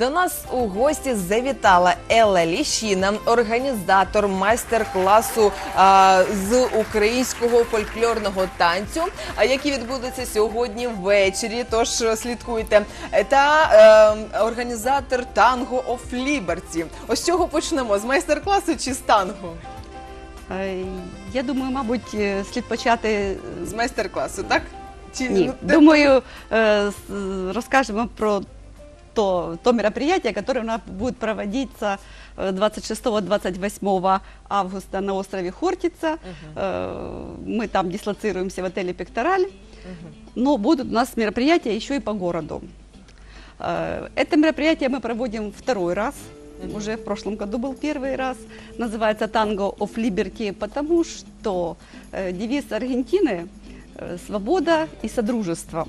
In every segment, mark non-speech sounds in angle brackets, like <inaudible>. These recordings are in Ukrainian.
До нас у гості завітала Елла Ліщина, організатор майстер-класу а, з українського фольклорного танцю, а, який відбудеться сьогодні ввечері. Тож е, слідкуйте. Е, Та е, організатор Tango of Liberty. Ось чого почнемо? З майстер-класу чи з танго? Е, Я думаю, мабуть, е, слід почати. З майстер-класу, так? Чи Ні, ну, думаю, е, розкажемо про то, то мероприятие, которое у нас будет проводиться э, 26-28 августа на острове Хортица. Э, Мы там дислоцируемся в отеле «Пектораль». Но будут у нас мероприятия еще и по городу. Э, Это мероприятие мы проводим второй раз. Уже в прошлом году был первый раз. Называется «Танго of Liberty», потому что э, девиз Аргентины э, «Свобода и содружество».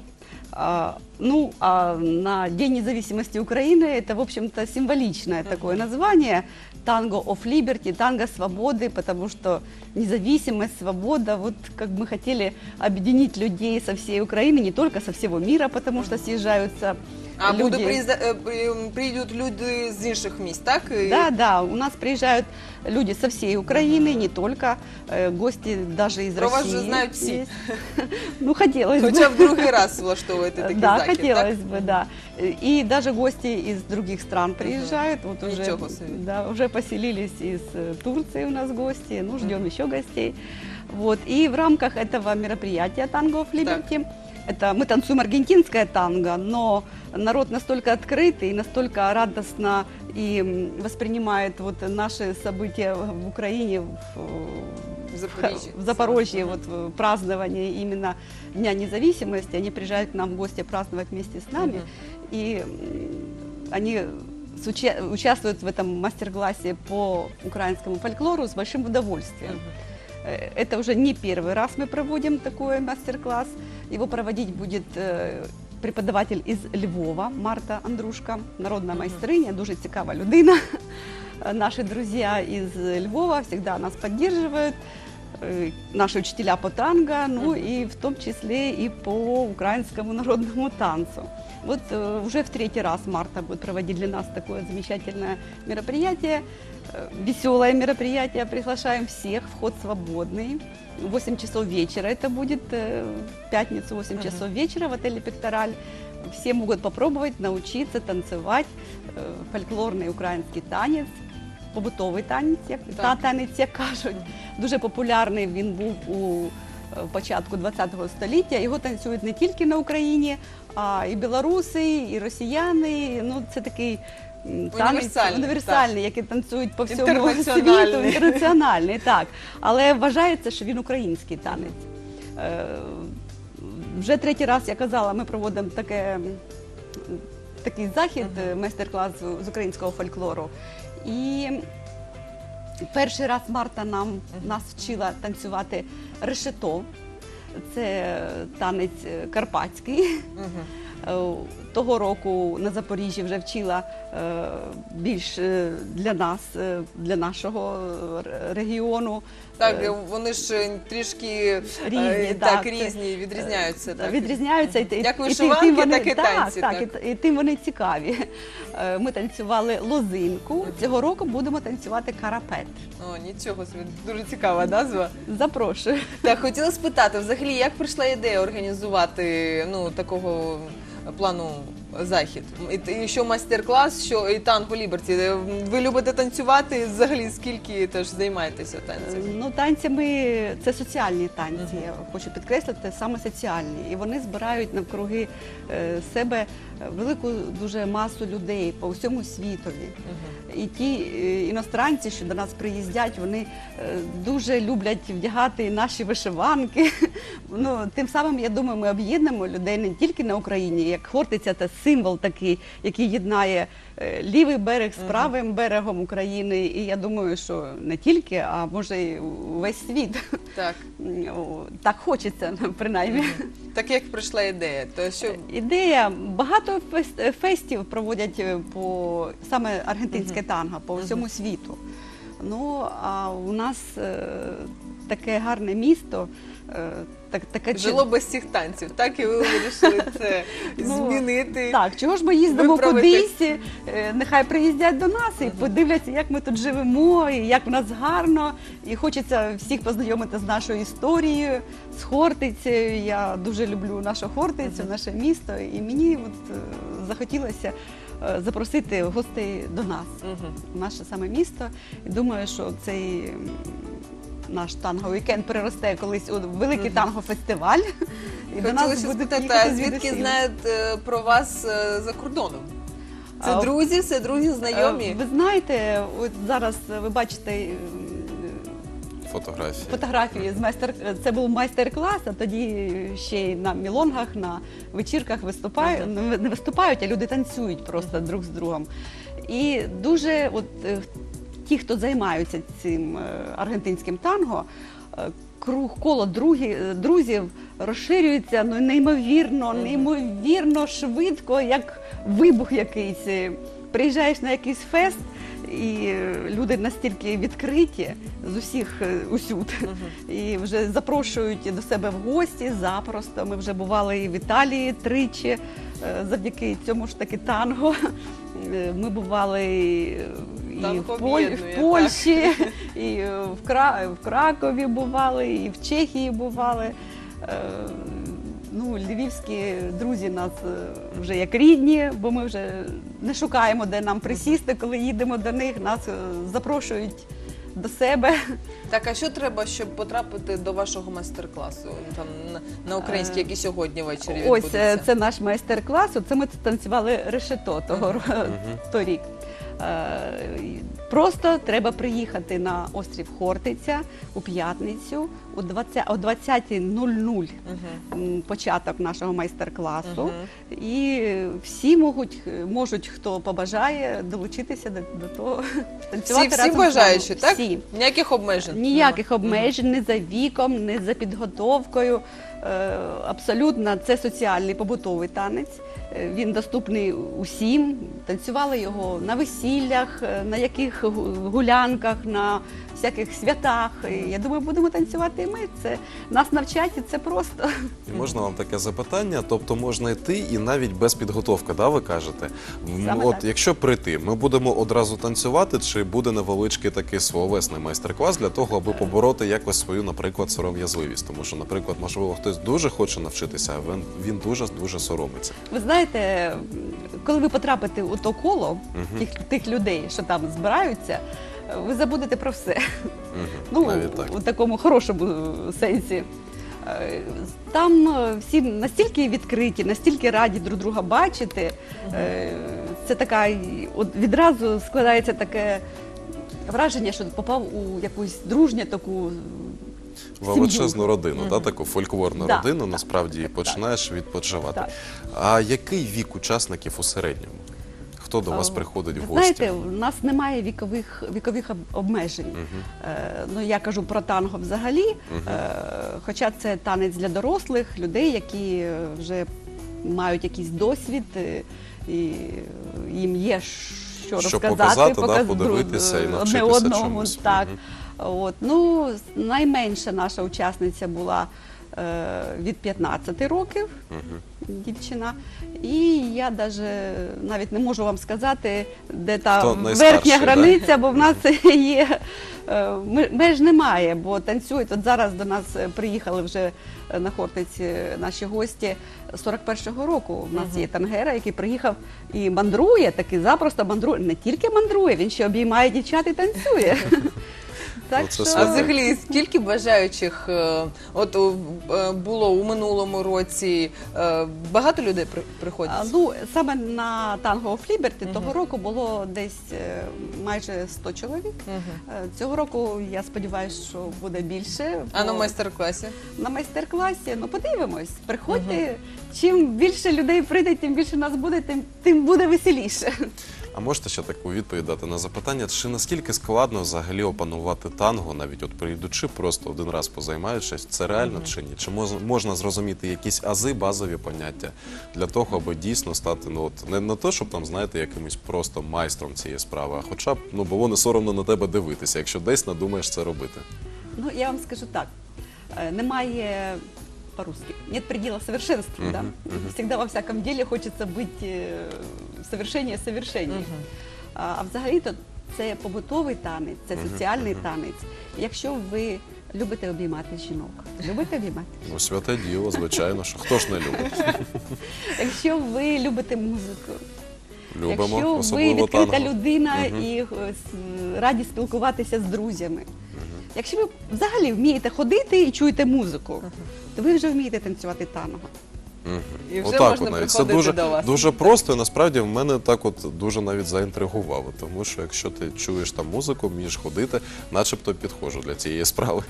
Ну, а на День независимости Украины это, в общем-то, символичное такое название. Танго of Liberty, танго свободы, потому что независимость, свобода, вот как мы хотели объединить людей со всей Украины, не только со всего мира, потому что съезжаются А люди. буде приїзда- е, е, приїдуть люди з інших міст, так? І- Да, да, у нас приезжают люди со всей Украины, не только, э, гости даже из Про вас России. же знают все. есть. Ну, хотелось бы. Хоча в другий раз влаштовуєте такий да, захід, хотелось так? бы, да. И даже гости из других стран приезжают. Вот уже, Ничего себе. да, уже поселились из э, Турции у нас гости. Ну, ждем еще гостей. Вот. И в рамках этого мероприятия Tango of Liberty это мы танцуем аргентинское танго, но народ настолько открытый и настолько радостно и воспринимает вот наши события в Украине, в, В Запоріжжі. в Запорожье, вот в празднование именно Дня независимости. Они приезжают к нам в гости праздновать вместе с нами. Мгм. И они уча- участвуют в этом мастер-классе по украинскому фольклору с большим удовольствием. Э, Это уже не первый раз мы проводим такой мастер-класс. Его проводить будет э, преподаватель из Львова Марта Андрушка, народна майстриня, дуже цікава людина. Э, Наши друзья из Львова всегда нас поддерживают. Э, Наши учителя по танго, ну и в том числе и по украинскому народному танцу. Вот э, уже в третий раз Марта будет проводить для нас такое замечательное мероприятие, э, веселое мероприятие. Приглашаем всех, вход свободный. В 8 часов вечера это будет, э, в пятницу 8 Мгм. часов вечера в отеле «Пектораль». Все могут попробовать научиться танцевать э, фольклорний український танець, побутовий танець, як та Так. танець, як кажуть. Дуже популярний він був у е, початку ХХ століття. Його танцюють не тільки на Україні, а і білоруси, і росіяни. Ну це такий. Танець Універсальний, який танцюють по всьому світу, інтернаціональний, так. Але вважається, що він український танець. Е, Вже третій раз я казала, ми проводимо таке, такий захід, е, майстер-клас з українського фольклору. І перший раз Марта нам нас вчила танцювати решето. Це танець е, карпатський. Мгм. Е, Того року на Запоріжжі вже вчила е, більш е, для нас, для нашого регіону. Так, вони ж трішки Різні, так, так, різні, відрізняються. Так. Відрізняються і, і, Як і вишиванки, тим так і так, танці, Так, так. І, і тим вони цікаві. Ми танцювали лозинку. Цього року будемо танцювати карапет. О, нічого собі, дуже цікава назва. Запрошую. Так, хотіла спитати, взагалі, як прийшла ідея організувати ну, такого плану захід? І, і що майстер-клас, що і танго Ліберті. Ви любите танцювати? Взагалі скільки теж займаєтеся танцем? Ну, танцями це соціальні танці. Я хочу підкреслити, саме соціальні. І вони збирають навкруги е, себе велику дуже масу людей по всьому світові. І ті е, іностранці, що до нас приїздять, вони е, дуже люблять вдягати наші вишиванки. <laughs> Ну, тим самим, я думаю, ми об'єднуємо людей не тільки на Україні, як Хортиця це символ такий, який єднає е, лівий берег з правим берегом України. І я думаю, що не тільки, а може і весь світ. Так. <laughs> Так хочеться, <laughs> принаймні. Так як прийшла ідея? То що Ідея багато фес- фестів проводять е, по саме аргентинське танго по всьому світу. Ну а у нас е, таке гарне місто, Так, таке Жило без цих танців, так і ви вирішили це <laughs> Ну, змінити. Так, чого ж ми їздимо Виправити. кудись, е, нехай приїздять до нас і подивляться, як ми тут живемо, і як в нас гарно. І хочеться всіх познайомити з нашою історією, з Хортицею. Я дуже люблю нашу Хортицю, наше місто. І мені от, е, захотілося е, запросити гостей до нас, в наше саме місто. І думаю, що цей. Наш танго-вікенд переросте колись у великий танго-фестиваль. І до нас Хотілося будуть спитати, їхати а звідки звідусіль. знають е, про вас е, за кордоном? Це А, друзі, це друзі, знайомі. Е, Ви знаєте, от зараз е, ви бачите Фотографії. фотографії з майстер. Це був майстер-клас, а тоді ще й на мілонгах, на вечірках виступають. Не не виступають, а люди танцюють просто друг з другом. І дуже от е, ті, хто займаються цим е, аргентинським танго. е, Круг коло другі, друзів розширюється ну неймовірно, неймовірно швидко, як вибух якийсь. Е, Приїжджаєш на якийсь фест, і е, люди настільки відкриті з усіх е, усюд, і вже запрошують до себе в гості запросто. Ми вже бували і в Італії тричі е, завдяки цьому ж таки танго. Е, Ми бували і в, Поль... в Польщі, і е, в, Кра... в Кракові бували, і в Чехії бували. Е, Ну, львівські друзі нас е, вже як рідні, бо ми вже не шукаємо, де нам присісти, коли їдемо до них. Нас запрошують до себе. Так, а що треба, щоб потрапити до вашого майстер-класу? Там на, українській, який сьогодні ввечері Ось відбудеться? це наш майстер-клас. Це ми танцювали решето того ро- торік. Е, Просто треба приїхати на острів Хортиця у п'ятницю о 20 о 20.00 м, початок нашого майстер-класу. І всі можуть, можуть, хто побажає, долучитися до, до того. Всі, всі бажаючі, так? Всі. Ніяких обмежень? Ніяких обмежень ні за віком, ні за підготовкою. Е, Абсолютно це соціальний побутовий танець. Е, Він доступний усім. Танцювали його на весіллях, е, на яких гулянках, на всяких святах. І Я думаю, будемо танцювати і ми. Це нас навчать, і це просто. І можна вам таке запитання? Тобто можна йти і навіть без підготовки, да, ви кажете? М, Саме От так. якщо прийти, ми будемо одразу танцювати, чи буде невеличкий такий словесний майстер-клас для того, аби побороти якось свою, наприклад, сором'язливість? Тому що, наприклад, можливо, хтось дуже хоче навчитися, а він, він дуже дуже соромиться. Ви знаєте, коли ви потрапите у то коло тих, тих людей, що там збираються, ви забудете про все. Мгм. Ну, Навіть так. у такому хорошому сенсі. Е, Там е, всі настільки відкриті, настільки раді друг друга бачити. Е, Це така відразу складається таке враження, що попав у якусь дружню таку Величезну родину, да, таку фольклорну Да, родину, так, насправді і так, починаєш відпочивати. Так. А який вік учасників у середньому? Хто до вас Е, приходить в гості? Знаєте, у нас немає вікових, вікових об- обмежень. Е, ну, я кажу про танго взагалі, е, хоча це танець для дорослих, людей, які е, вже мають якийсь досвід, е, і їм є що, Що розказати, показати, да, подивитися і одне навчитися одному. чомусь. Так. Мгм. От, ну, найменша наша учасниця була е, від 15 років дівчина. І я даже навіть не можу вам сказати, де та Хто найстарший, верхня да? границя, бо в нас <laughs> є е, ме- меж немає, бо танцюють. От зараз до нас е, приїхали вже е, на Хортиці наші гості 41-го року. У нас є тангера, який приїхав і мандрує, таки запросто мандрує. Не тільки мандрує, він ще обіймає дівчат і танцює. <laughs> Так Ну, це що А взагалі, скільки бажаючих е, от е, було у минулому році? е, Багато людей при- приходять? А, Ну, саме на танго Liberty того року було десь е, майже 100 чоловік. Е, Цього року я сподіваюся, що буде більше. А на бо майстер-класі? на майстер-класі, ну подивимось, приходьте. Чим більше людей прийде, тим більше нас буде, тим, тим буде веселіше. А можете ще таку відповідь дати на запитання, чи наскільки складно взагалі опанувати танго, навіть от прийдучи, просто один раз позаймаючись, це реально чи ні? Чи можна зрозуміти якісь ази, базові поняття для того, аби дійсно стати ну от не на те, щоб там знаєте, якимось просто майстром цієї справи, а хоча б ну було не соромно на тебе дивитися, якщо десь надумаєш це робити. Ну, я вам скажу так. Е, Немає по-русски. Нет предела совершенству, да? Мгм, мгм. Всегда во всяком деле хочеться бути е, совершеннее совершеннее. А, а взагалі-то це побутовий танець, це соціальний танець. Якщо ви любите обіймати жінок, любите обіймати? Ну, святе діло, звичайно, що хто ж не любить. <laughs> Якщо ви любите музику, Любимо, якщо ви відкрита танго. людина Мгм. і е, раді спілкуватися з друзями, якщо ви взагалі вмієте ходити і чуєте музику, то ви вже вмієте танцювати танго. І вже Отак можна от навіть. Це приходити дуже, до вас. дуже просто. і Насправді в мене так от дуже навіть заінтригувало. Тому що якщо ти чуєш там музику, вмієш ходити, начебто підходжу для цієї справи.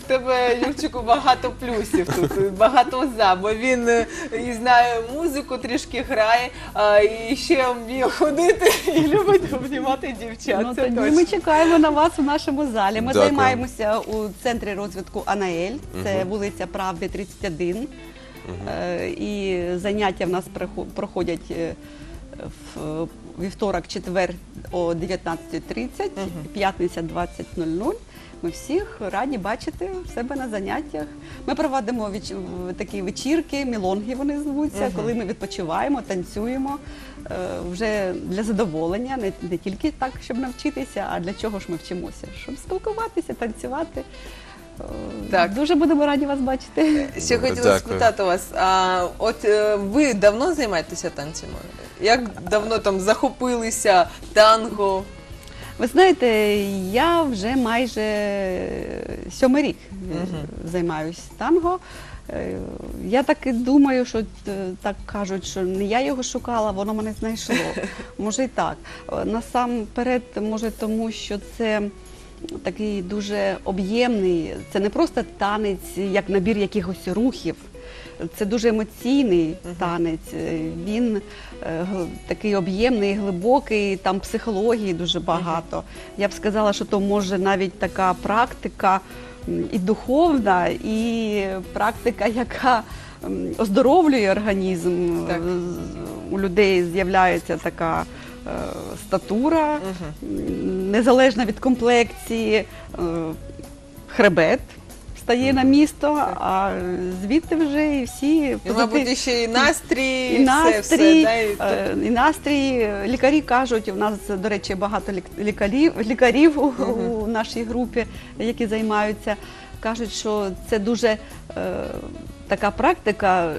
В тебе, Юрчику, багато плюсів тут, багато за, бо він е, і знає музику, трішки грає, а, і ще вміє ходити і любить обнімати дівчат. Ну, Це тоді точно. ми чекаємо на вас у нашому залі. Ми Дякую. займаємося у центрі розвитку Анаель, це вулиця Правди 31. Е, І заняття в нас проходять е, в вівторок, четвер о 19.30, п'ятниця 20.00. Ми всіх раді бачити в себе на заняттях. Ми проводимо веч- в- такі вечірки, мілонги вони звуться, коли ми відпочиваємо, танцюємо е, вже для задоволення, не, не тільки так, щоб навчитися, а для чого ж ми вчимося? Щоб спілкуватися, танцювати. Е, Так. Дуже будемо раді вас бачити. Ще хотіла дякую. спитати вас, а от е, ви давно займаєтеся танцями? Як давно там захопилися танго? Ви знаєте, я вже майже сьомий рік займаюся танго. Е, Я так і думаю, що е, так кажуть, що не я його шукала, воно мене знайшло. <laughs> Може і так. Е, Насамперед, може, тому що це такий дуже об'ємний, це не просто танець, як набір якихось рухів. Це дуже емоційний танець. Він е, такий об'ємний, глибокий, там психології дуже багато. Я б сказала, що то може навіть така практика м, і духовна, і практика, яка м, оздоровлює організм. Так. З- У людей з'являється така статура, м, незалежно від комплекції, е, хребет. Стає на місто, а звідти вже і всі І, мабуть, ще і настрій, і все, настрій, все, да, і- е, і настрій. Лікарі кажуть, у нас, до речі, багато лік- лікарів, лікарів у, у нашій групі, які займаються, кажуть, що це дуже е, така практика, е,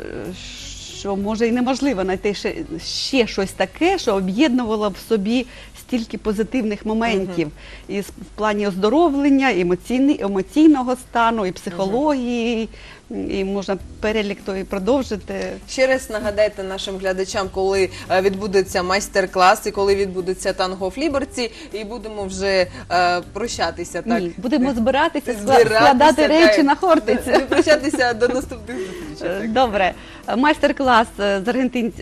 що може і неможливо знайти ще, ще щось таке, що об'єднувало в собі стільки позитивних моментів і в плані оздоровлення, і емоційний, емоційного стану, і психології, і можна перелік той продовжити. Ще раз нагадайте нашим глядачам, коли е, відбудеться майстер-клас і коли відбудеться танго в Ліберці, і будемо вже е, прощатися. Так Ні, будемо збиратися, скла- Збиратися, складати речі так. на хортиці. Не прощатися до наступних зустрічей. Е, так. Добре, майстер-клас е, з аргентин...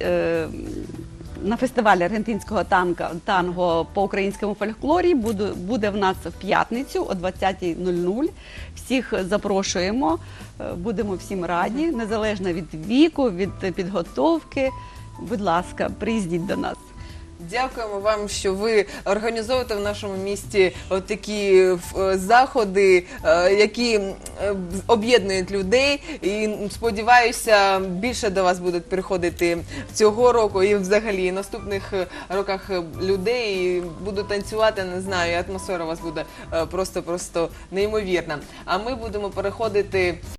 на фестивалі аргентинського танка танго по українському фольклорі буде, буде в нас в п'ятницю о 20.00. Всіх запрошуємо, е, будемо всім раді, незалежно від віку, від підготовки. Будь ласка, приїздіть до нас. Дякуємо вам, що ви організовуєте в нашому місті от такі е, заходи, е, які е, об'єднують людей. І сподіваюся, більше до вас будуть приходити цього року і взагалі наступних е, роках е, людей. І будуть танцювати, не знаю, атмосфера у вас буде просто просто неймовірна. А ми будемо переходити